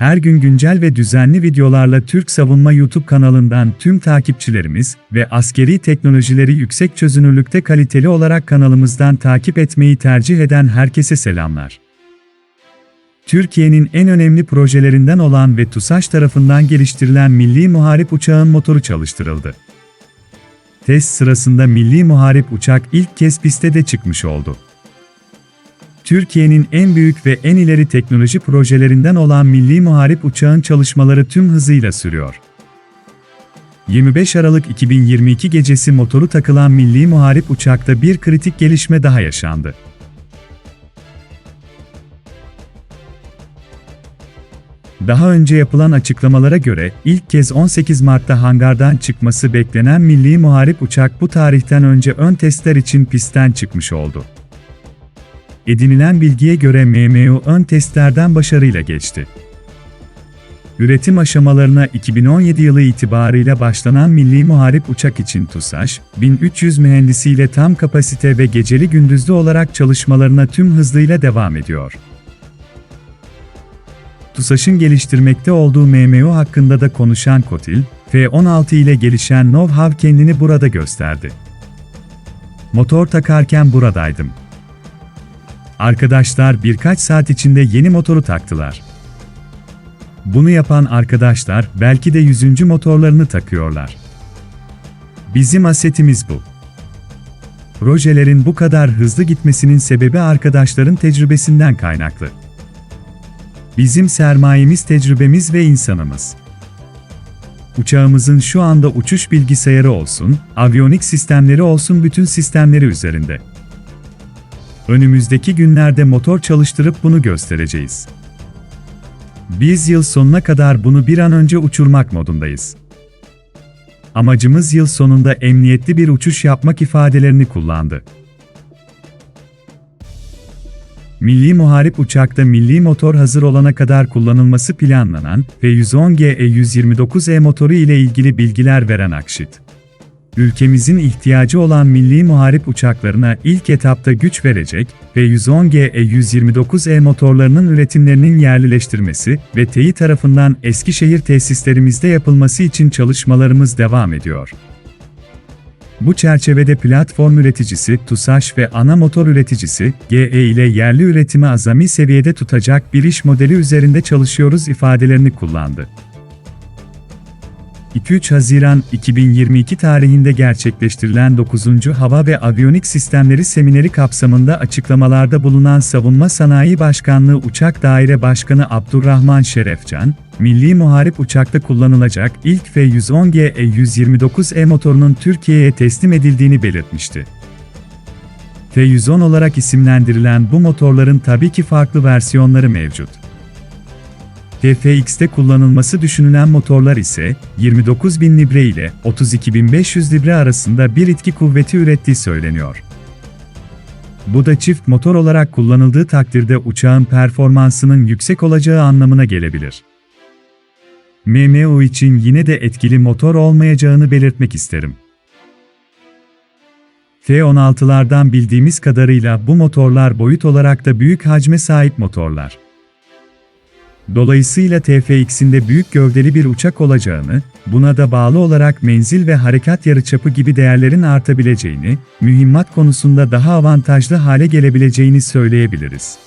Her gün güncel ve düzenli videolarla Türk Savunma YouTube kanalından tüm takipçilerimiz ve askeri teknolojileri yüksek çözünürlükte kaliteli olarak kanalımızdan takip etmeyi tercih eden herkese selamlar. Türkiye'nin en önemli projelerinden olan ve TUSAŞ tarafından geliştirilen Milli Muharip Uçağın motoru çalıştırıldı. Test sırasında Milli Muharip Uçak ilk kez piste de çıkmış oldu. Türkiye'nin en büyük ve en ileri teknoloji projelerinden olan Milli Muharip Uçağın çalışmaları tüm hızıyla sürüyor. 25 Aralık 2022 gecesi motoru takılan Milli Muharip Uçak'ta bir kritik gelişme daha yaşandı. Daha önce yapılan açıklamalara göre ilk kez 18 Mart'ta hangardan çıkması beklenen Milli Muharip Uçak bu tarihten önce ön testler için pistten çıkmış oldu. Edinilen bilgiye göre MMU ön testlerden başarıyla geçti. Üretim aşamalarına 2017 yılı itibarıyla başlanan Milli Muharip Uçak için TUSAŞ, 1300 mühendisiyle tam kapasite ve geceli gündüzlü olarak çalışmalarına tüm hızıyla devam ediyor. TUSAŞ'ın geliştirmekte olduğu MMU hakkında da konuşan Kotil, F-16 ile gelişen know-how kendini burada gösterdi. Motor takarken buradaydım. Arkadaşlar birkaç saat içinde yeni motoru taktılar. Bunu yapan arkadaşlar belki de 100. motorlarını takıyorlar. Bizim asetimiz bu. Projelerin bu kadar hızlı gitmesinin sebebi arkadaşların tecrübesinden kaynaklı. Bizim sermayemiz tecrübemiz ve insanımız. Uçağımızın şu anda uçuş bilgisayarı olsun, aviyonik sistemleri olsun bütün sistemleri üzerinde. Önümüzdeki günlerde motor çalıştırıp bunu göstereceğiz. Biz yıl sonuna kadar bunu bir an önce uçurmak modundayız. Amacımız yıl sonunda emniyetli bir uçuş yapmak ifadelerini kullandı. Milli Muharip uçakta milli motor hazır olana kadar kullanılması planlanan F-110GE-129E motoru ile ilgili bilgiler veren Akşit. Ülkemizin ihtiyacı olan milli muharip uçaklarına ilk etapta güç verecek ve 110GE-129E motorlarının üretimlerinin yerlileştirmesi ve TEİ tarafından Eskişehir tesislerimizde yapılması için çalışmalarımız devam ediyor. Bu çerçevede platform üreticisi TUSAŞ ve ana motor üreticisi GE ile yerli üretimi azami seviyede tutacak bir iş modeli üzerinde çalışıyoruz ifadelerini kullandı. 2-3 Haziran 2022 tarihinde gerçekleştirilen 9. Hava ve Aviyonik Sistemleri Semineri kapsamında açıklamalarda bulunan Savunma Sanayi Başkanlığı Uçak Daire Başkanı Abdurrahman Şerefcan, Milli Muharip Uçakta kullanılacak ilk F-110GE-129E motorunun Türkiye'ye teslim edildiğini belirtmişti. F-110 olarak isimlendirilen bu motorların tabii ki farklı versiyonları mevcut. TFX'te kullanılması düşünülen motorlar ise 29.000 libre ile 32.500 libre arasında bir itki kuvveti ürettiği söyleniyor. Bu da çift motor olarak kullanıldığı takdirde uçağın performansının yüksek olacağı anlamına gelebilir. MMO için yine de etkili motor olmayacağını belirtmek isterim. F-16'lardan bildiğimiz kadarıyla bu motorlar boyut olarak da büyük hacme sahip motorlar. Dolayısıyla TFX'in de büyük gövdeli bir uçak olacağını, buna da bağlı olarak menzil ve harekat yarıçapı gibi değerlerin artabileceğini, mühimmat konusunda daha avantajlı hale gelebileceğini söyleyebiliriz.